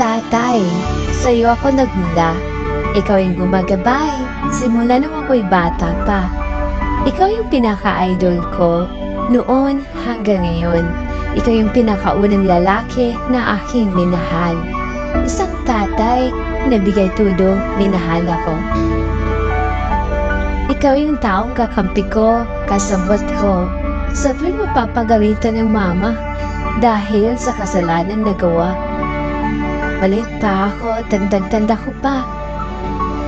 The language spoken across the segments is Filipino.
tatay. Sa'yo ako nagmula. Ikaw yung gumagabay. Simula nung ako'y bata pa. Ikaw yung pinaka-idol ko noon hanggang ngayon. Ikaw yung pinakaunang lalaki na aking minahal. Isang tatay na bigay tudo, minahal ako. Ikaw yung taong kakampi ko, kasabot ko. Sa tuwing mapapagalitan ng mama dahil sa kasalanan na gawa. Malit pa ako, tandang-tanda ko pa.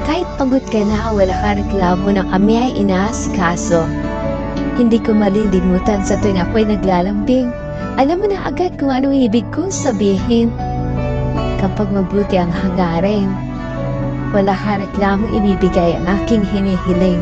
Kahit pagod ka na, wala ka reklamo na kami ay inaasikaso. Hindi ko malilimutan sa tuwing ako'y naglalambing. Alam mo na agad kung ano ibig kong sabihin. Kapag mabuti ang hangarin, wala ka reklamo ibibigay ang aking hinihiling.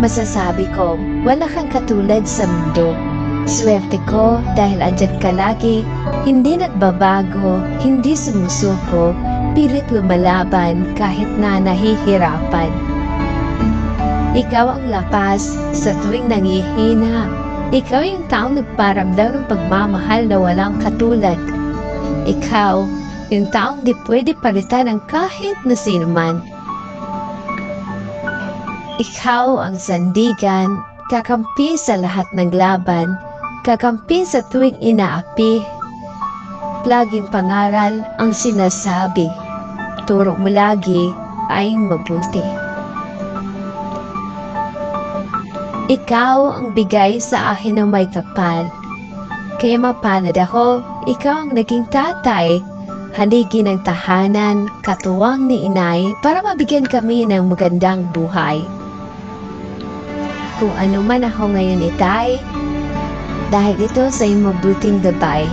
Masasabi ko, wala kang katulad sa mundo. Swerte ko dahil andyan ka lagi, hindi nagbabago, hindi sumusuko, pilit lumalaban kahit na nahihirapan. Ikaw ang lapas sa tuwing nangihina. Ikaw yung taong nagparamdam ng pagmamahal na walang katulad. Ikaw, yung taong di pwede palitan ng kahit na sino man. Ikaw ang sandigan, kakampi sa lahat ng laban, kakampi sa tuwing inaapi. Laging pangaral ang sinasabi. Turo mo lagi ay mabuti. Ikaw ang bigay sa akin ng may kapal. Kaya mapalad ako, ikaw ang naging tatay. Haligi ng tahanan, katuwang ni inay para mabigyan kami ng magandang buhay. Kung ano man ako ngayon itay, dahil ito sa iyong mabuting gabay.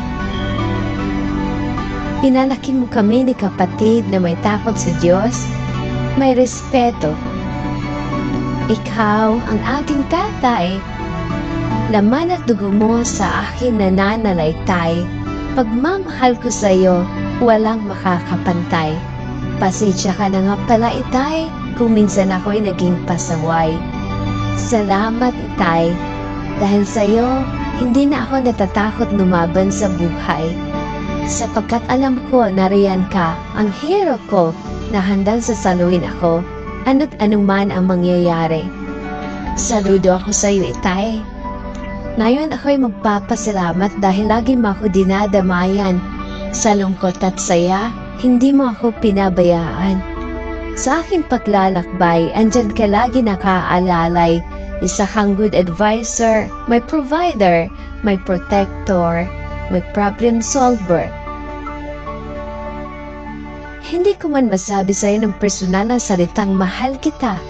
Pinalaki mo kami ni kapatid na may takot sa Diyos, may respeto. Ikaw ang aking tatay. Laman at dugo mo sa akin nananalaytay. Pagmamahal ko sa iyo, walang makakapantay. Pasensya ka na nga pala itay, kung minsan ako'y naging pasaway. Salamat itay, dahil sa iyo, hindi na ako natatakot lumaban sa buhay. Sapagkat alam ko na riyan ka, ang hero ko, na handang sasaluhin ako, ano't anuman ang mangyayari. Saludo ako sa iyo, itay. Ngayon ako'y magpapasalamat dahil lagi mo ako dinadamayan. Sa lungkot at saya, hindi mo ako pinabayaan. Sa aking paglalakbay, andyan ka lagi nakaalalay. Isa kang good advisor, may provider, may protector, may problem solver. Hindi ko man masabi sa'yo ng personal na salitang mahal kita.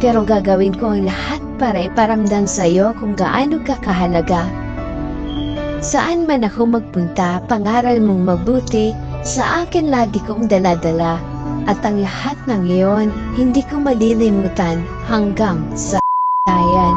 Pero gagawin ko ang lahat para iparamdam sa'yo kung gaano ka kahalaga. Saan man ako magpunta, pangaral mong mabuti, sa akin lagi kong daladala. At ang lahat ng iyon, hindi ko malilimutan hanggang sa tayan.